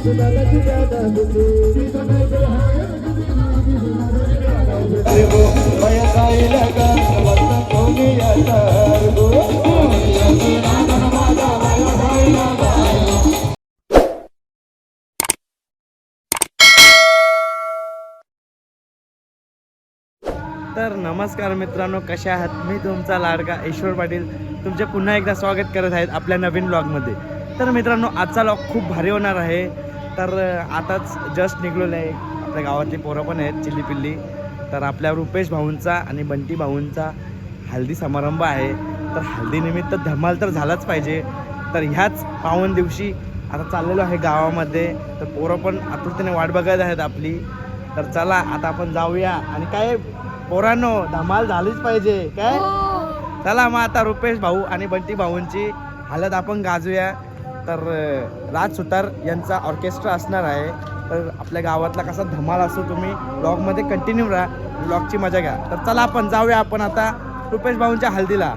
तर नमस्कार मित्रांनो कशा आहात? मी तुमचा लाडका ईश्वर पाटील. तुमचे पुन्हा एकदा स्वागत करत आहेत आपल्या नवीन ब्लॉगमध्ये तर मित्रांनो आजचा ब्लॉग खूप भारी होणार आहे. तर आताच जस्ट निघलेलं आहे. आपल्या गावातली पोरं पण आहेत चिल्ली पिल्ली. तर आपल्या रुपेश भाऊंचा आणि बंटी भाऊंचा हल्दी समारंभ आहे. तर हल्दीनिमित्त धमाल तर झालाच पाहिजे. तर ह्याच पावन दिवशी आता चाललेलो आहे गावामध्ये. तर पोरं पण आतुरतेने वाट बघत आहेत आपली. तर चला आता आपण जाऊया. आणि काय पोरांनो धमाल झालीच पाहिजे. काय? चला मग आता रुपेश भाऊ आणि बंटी भाऊंची हालत आपण गाजूया. तर राज सुतार यांचा ऑर्केस्ट्रा असणार आहे. तर आपल्या गावातला कसा धमाल असतो तुम्ही ब्लॉगमध्ये कंटिन्यू राहा ब्लॉगची मजा घ्या. तर चला आपण जाऊया आपण आता रुपेश भाऊंच्या हल्दीला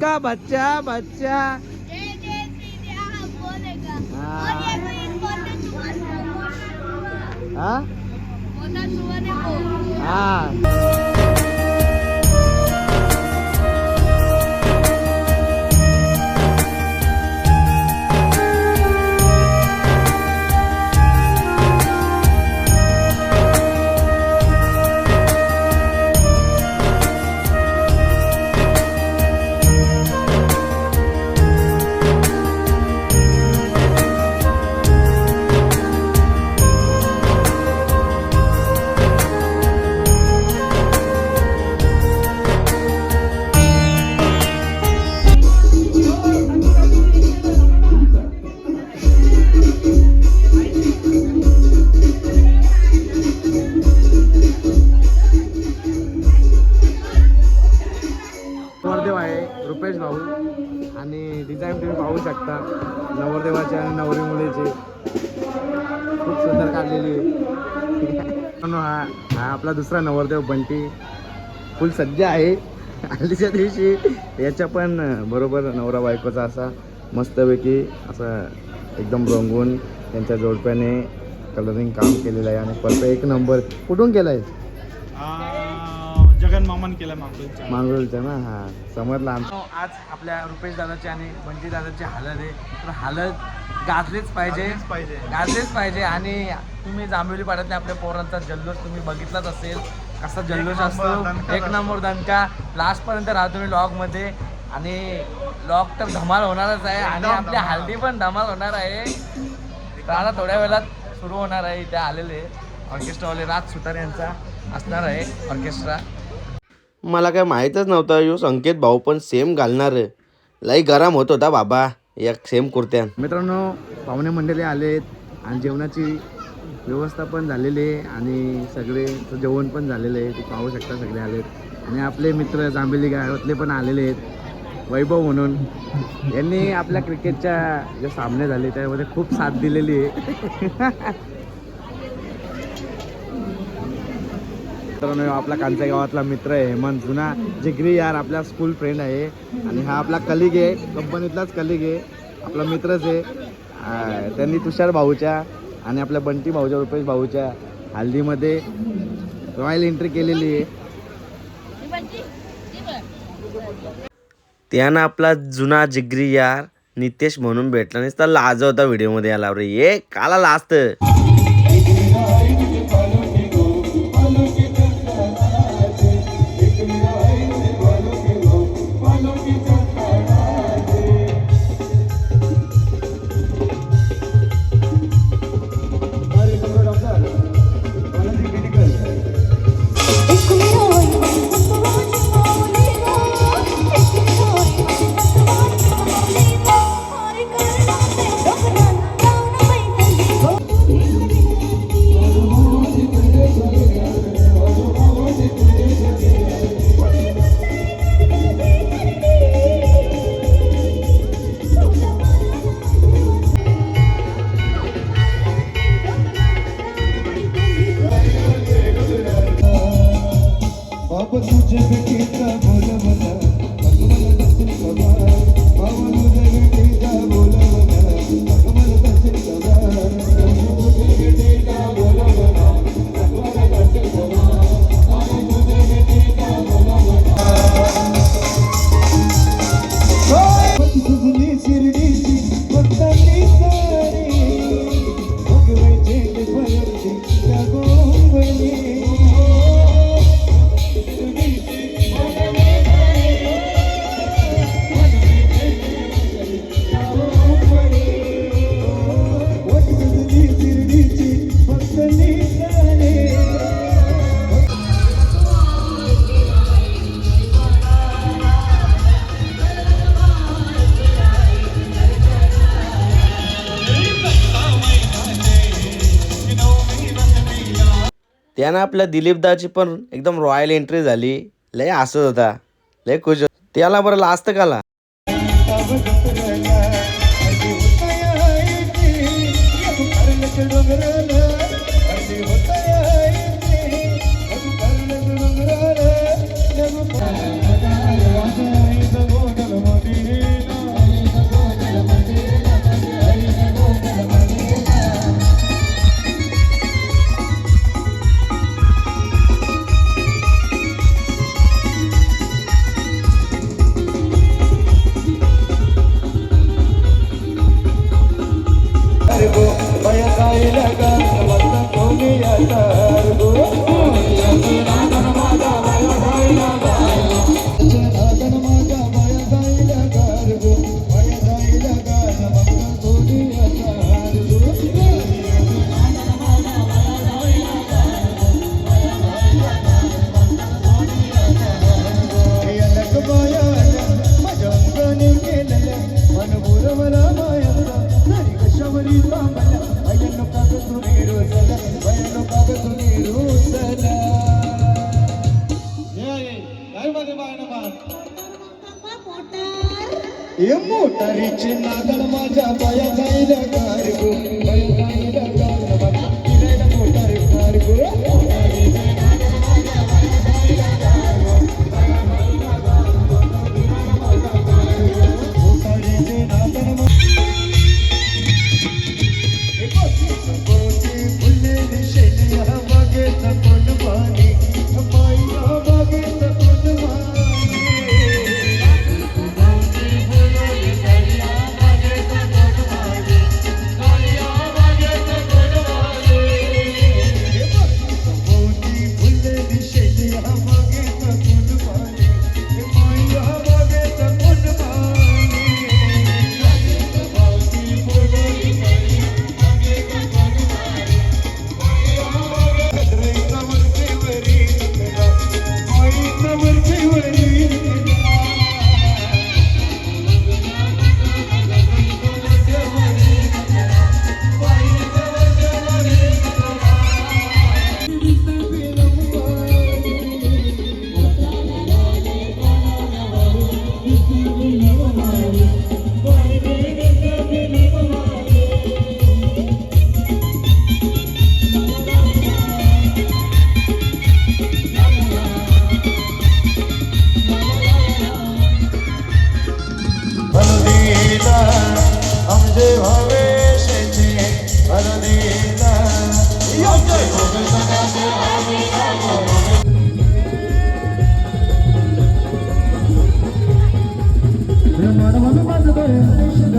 का बच्चा बच्चा? हा? आणि डिझाईन तुम्ही पाहू शकता. नवरदेवाचे आणि नवरी मुलीचे खूप सुंदर काढलेली हा हा आपला दुसरा नवरदेव बंटी. फुल सज्ज आहे. आलीच्या दिवशी याच्या पण बरोबर नवरा बायकोचा असा मस्तपैकी असा एकदम रंगून त्यांच्या जोडप्याने कलरिंग काम केलेलं आहे. आणि परत एक नंबर कुठून केला आहे जगन मामान केला मागच्या मांगरोळच्या ना हा. समजला आमचं आज आपल्या रुपेश दादाची आणि बंटी दादाची हालत आहे. तर हालत गाजलीच पाहिजे. पाहिजे. गाजलीच पाहिजे. आणि तुम्ही जांभेली पाड्यातल्या आपल्या पोरांचा जल्लोष तुम्ही बघितलाच असेल. कसा जल्लोष नंबर असतो. दणका एक नंबर दणका. लास्ट पर्यंत राहा तुम्ही लॉगमध्ये. आणि लॉग तर धमाल होणारच आहे. आणि एकदम आपली धमाल. हल्दी पण धमाल होणार आहे. तर आता थोड्या वेळात सुरू होणार आहे. इथे आलेले ऑर्केस्ट्रावाले राज सुतार यांचा असणार आहे ऑर्केस्ट्रा मला काय माहीतच नव्हतं. यो संकेत भाऊ पण सेम घालणार लई गरम होत होता बाबा या सेम कुर्त्यान मित्रांनो पाहुणे मंडळी आलेत आणि जेवणाची व्यवस्था पण झालेली आहे आणि सगळे जेवण पण झालेलं आहे. ते पाहू शकता सगळे आलेत. आणि आपले मित्र जांभेली गावातले पण आलेले आहेत. वैभव म्हणून. यांनी आपल्या क्रिकेटच्या जे सामने झाले त्यामध्ये खूप साथ दिलेली आहे. मित्रांनो आपला कांचा गावातला मित्र आहे हेमंत. जुना जिगरी यार आपला स्कूल फ्रेंड आहे. आणि हा आपला कलिग आहे कंपनीतलाच कलिग आहे. आपला मित्रच आहे. त्यांनी तुषार भाऊच्या आणि आपल्या बंटी भाऊच्या रुपेश भाऊच्या हल्दीमध्ये रॉयल एंट्री केलेली आहे. त्यानं आपला जुना जिगरी यार नितेश म्हणून भेटला नाही. तर लाज होता व्हिडिओमध्ये आला रे ये काला लाजतं त्यानं आपल्या दिलीपदाची पण एकदम रॉयल एंट्री झाली. लय असत होता. लय खुश त्याला बरं लास्त काला. মাঝ মাঝ করে কৃষ্ণ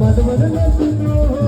মাধব নতুন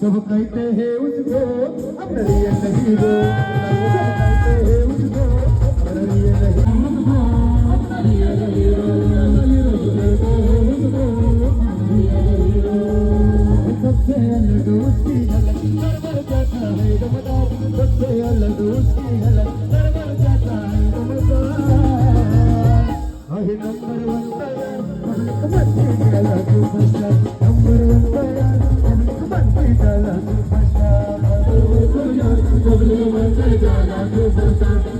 सब कहते हैं उसको अपने Thank you.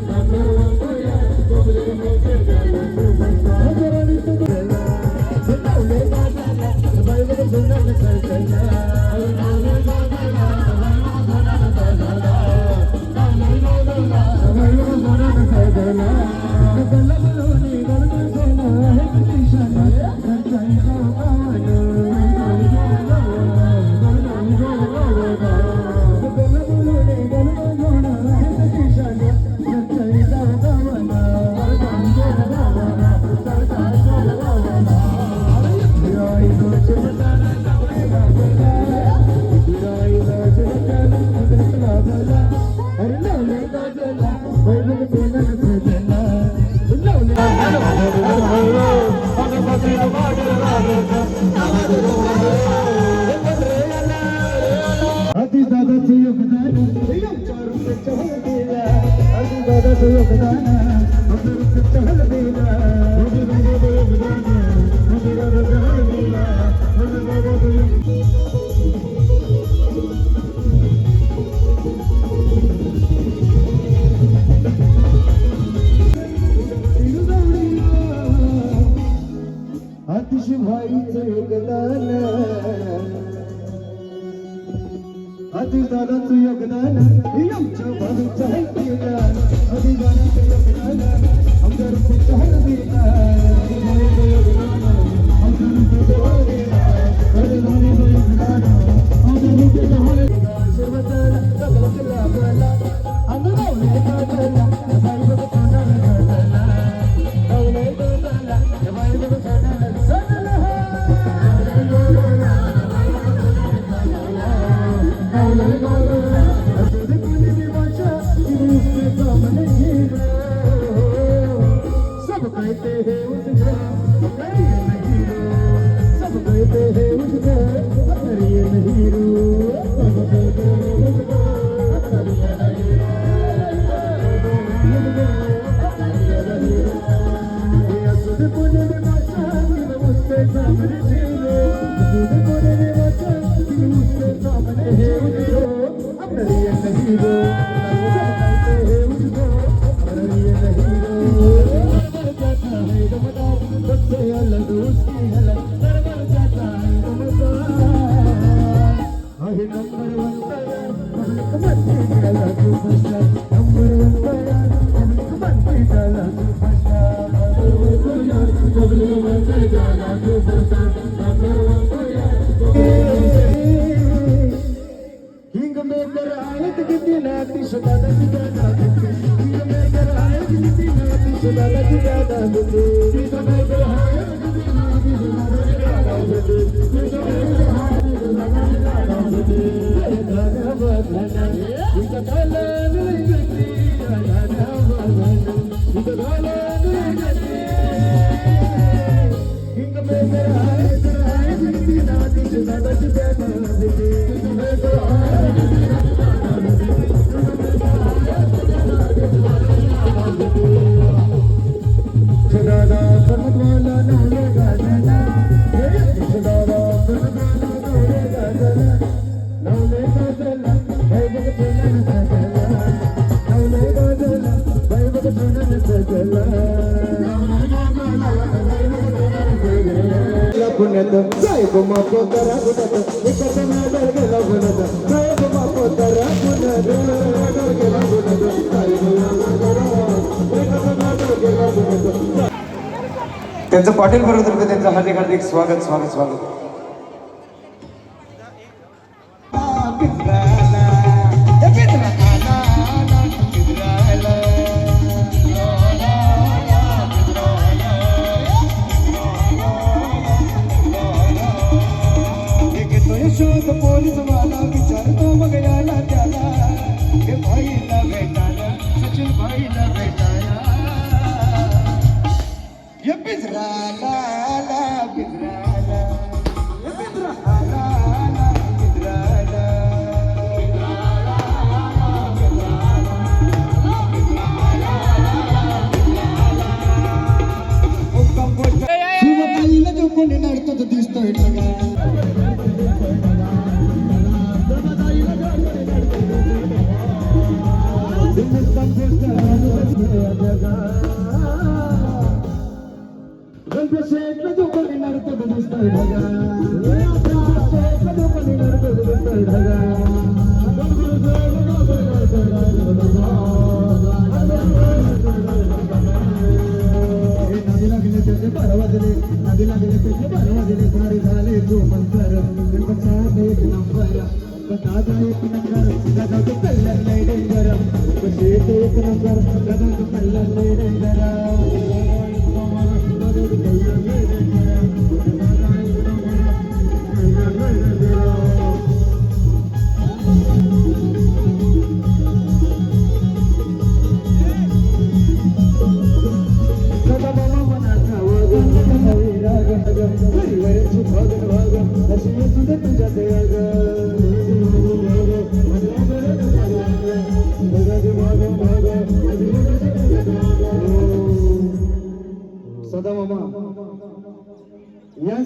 Thank you. त्यांचं पाटील बरोबर त्यांचं हार्दिक हार्दिक स्वागत स्वागत स्वागत. కొన్ని నడుతుంది తీస్తూ ఇట్లా నడుతుంది దుస్తడగా పని నడుతుంది దుస్తడగా పర్వదిలే నదిలగిలే పెట్టి పర్వదిలే సారి దాలే జో మంతరం ఇంకా చాటే నంబర ఇంకా దాదా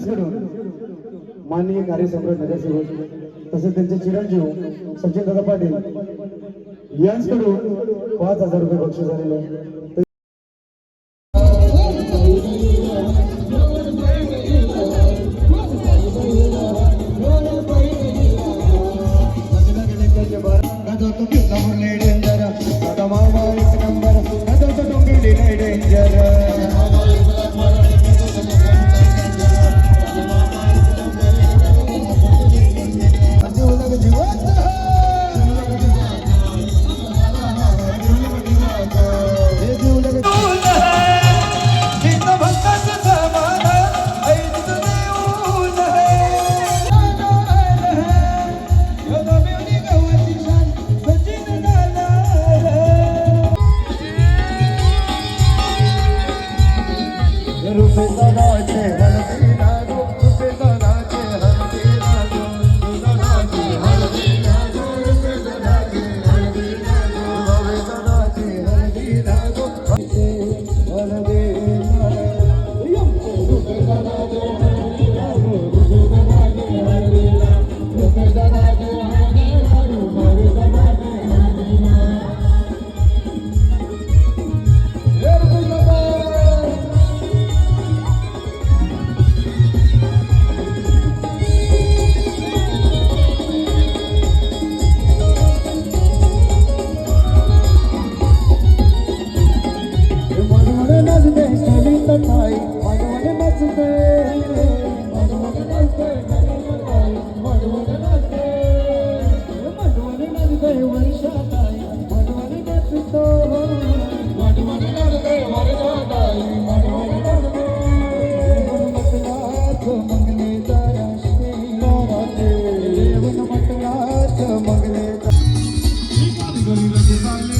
यांचकडून माननीय कार्यसम्राट नगरसेवक तसेच त्यांचे चिरंजीव सचिन दादा पाटील यांचकडून पाच हजार रुपये बक्षीस झालेले आहे. digo.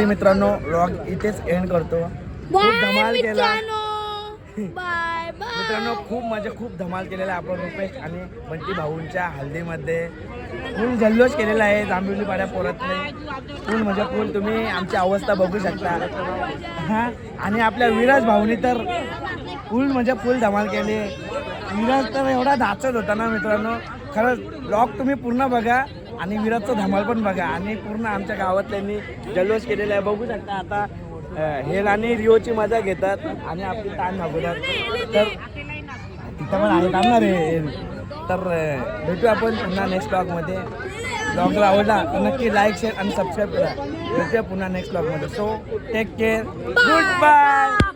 फायनली मित्रांनो व्लॉग इथेच एंड करतो. खूप धमाल केला. बाय मित्रांनो खूप म्हणजे खूप धमाल केलेला आहे आपण रुपेश आणि बंटी भाऊंच्या हल्दीमध्ये. फुल जल्लोष केलेला आहे जांभिवली पाड्या पोरातले. फुल म्हणजे फुल तुम्ही आमची अवस्था बघू शकता. हां? आणि आपल्या विराज भाऊनी तर फुल म्हणजे फुल धमाल केली. विराज तर एवढा नाचत होता ना मित्रांनो. खरंच ब्लॉग तुम्ही पूर्ण बघा. आणि विराजचं धमाल पण बघा. आणि पूर्ण आमच्या गावातल्यांनी जल्लोष केलेला आहे. बघू शकता आता हेल आणि रिओची मजा घेतात आणि आपली ताण दाखवतात तर तिथं पण आहे थांबणार आहे तर भेटू आपण पुन्हा नेक्स्ट ब्लॉगमध्ये ब्लॉग जर आवडला तर नक्की लाईक शेअर आणि सबस्क्राईब करा. भेटूया पुन्हा नेक्स्ट ब्लॉगमध्ये so take care good bye